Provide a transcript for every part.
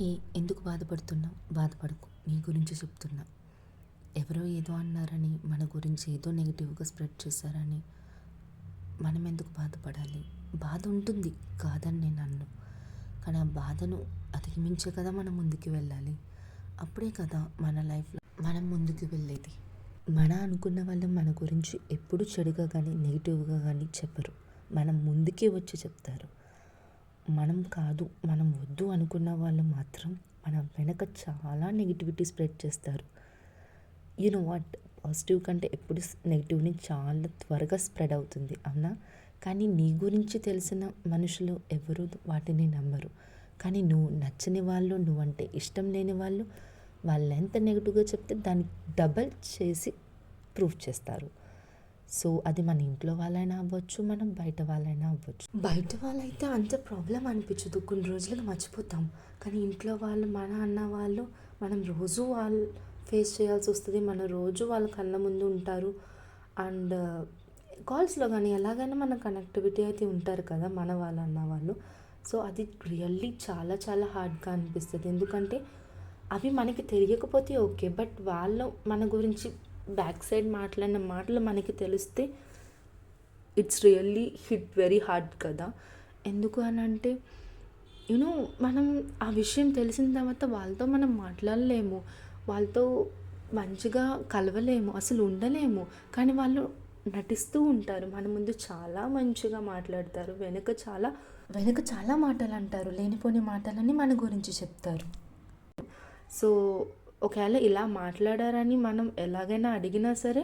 హే ఎందుకు బాధపడుతున్నావు? బాధపడకు. నీ గురించి చెప్తున్నా. ఎవరో ఏదో అన్నారని మన గురించి ఏదో నెగిటివ్గా స్ప్రెడ్ చేశారని మనం ఎందుకు బాధపడాలి? బాధ ఉంటుంది. కాదని నేను అన్ను కానీ ఆ బాధను అధిగమించే కదా మనం ముందుకు వెళ్ళాలి. అప్పుడే కదా మన లైఫ్లో మనం ముందుకు వెళ్ళేది. మన అనుకున్న వాళ్ళు మన గురించి ఎప్పుడు చెడుగా కానీ నెగిటివ్గా కానీ చెప్పరు. మనం ముందుకే వచ్చి చెప్తారు. మనం కాదు మనం వద్దు అనుకున్న వాళ్ళు మాత్రం మన వెనక చాలా నెగిటివిటీ స్ప్రెడ్ చేస్తారు. యు నో వాట్ పాజిటివ్ కంటే ఎప్పుడు నెగిటివ్ని చాలా త్వరగా స్ప్రెడ్ అవుతుంది అవునా కానీ నీ గురించి తెలిసిన మనుషులు ఎవరు వాటిని నమ్మరు. కానీ నువ్వు నచ్చని వాళ్ళు నువ్వంటే ఇష్టం లేని వాళ్ళు వాళ్ళు ఎంత నెగిటివ్గా చెప్తే దాన్ని డబల్ చేసి ప్రూవ్ చేస్తారు. సో అది మన ఇంట్లో వాళ్ళైనా అవ్వచ్చు మనం బయట వాళ్ళైనా అవ్వచ్చు. బయట వాళ్ళైతే అంత ప్రాబ్లం అనిపించదు. కొన్ని రోజులకు మర్చిపోతాం. కానీ ఇంట్లో వాళ్ళు మన అన్న వాళ్ళు మనం రోజు వాళ్ళు ఫేస్ చేయాల్సి వస్తుంది. మన రోజు వాళ్ళ కళ్ళ ముందు ఉంటారు. అండ్ కాల్స్లో కానీ ఎలాగైనా మన కనెక్టివిటీ అయితే ఉంటారు కదా మన వాళ్ళు అన్న వాళ్ళు. సో అది రియల్లీ చాలా చాలా హార్డ్గా అనిపిస్తుంది. ఎందుకంటే అవి మనకి తెలియకపోతే ఓకే. బట్ వాళ్ళు మన గురించి బ్యాక్ సైడ్ మాట్లాడిన మాటలు మనకి తెలిస్తే it's really hit very hard కదా. ఎందుకు అని అంటే యూనో మనం ఆ విషయం తెలిసిన తర్వాత వాళ్ళతో మనం మాట్లాడలేము. వాళ్ళతో మంచిగా కలవలేము అసలు ఉండలేము. కానీ వాళ్ళు నటిస్తూ ఉంటారు. మన ముందు చాలా మంచిగా మాట్లాడతారు. వెనుక చాలా వెనుక చాలా మాటలు అంటారు. లేనిపోని మాటలని మన గురించి చెప్తారు. సో ఒకవేళ ఇలా మాట్లాడారని మనం ఎలాగైనా అడిగినా సరే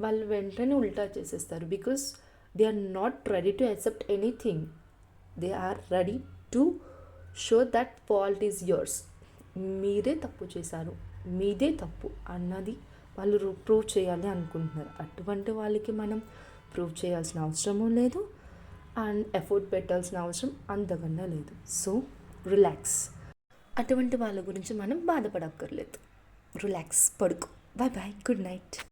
వాళ్ళు వెంటనే ఉల్టా చేసేస్తారు. Because they are not ready to accept anything they are ready to show that fault is yours మీరే తప్పు చేశారు. మీదే తప్పు అన్నది వాళ్ళు ప్రూవ్ చేయాలి అనుకుంటున్నారు. అటువంటి వాళ్ళకి మనం ప్రూవ్ చేయాల్సిన అవసరము లేదు. అండ్ ఎఫర్ట్ పెట్టాల్సిన అవసరం అంతకన్నా లేదు. సో రిలాక్స్ అటువంటి వాళ్ళ గురించి మనం బాధపడక్కర్లేదు. రిలాక్స్ పడుకో బాయ్ బాయ్ గుడ్ నైట్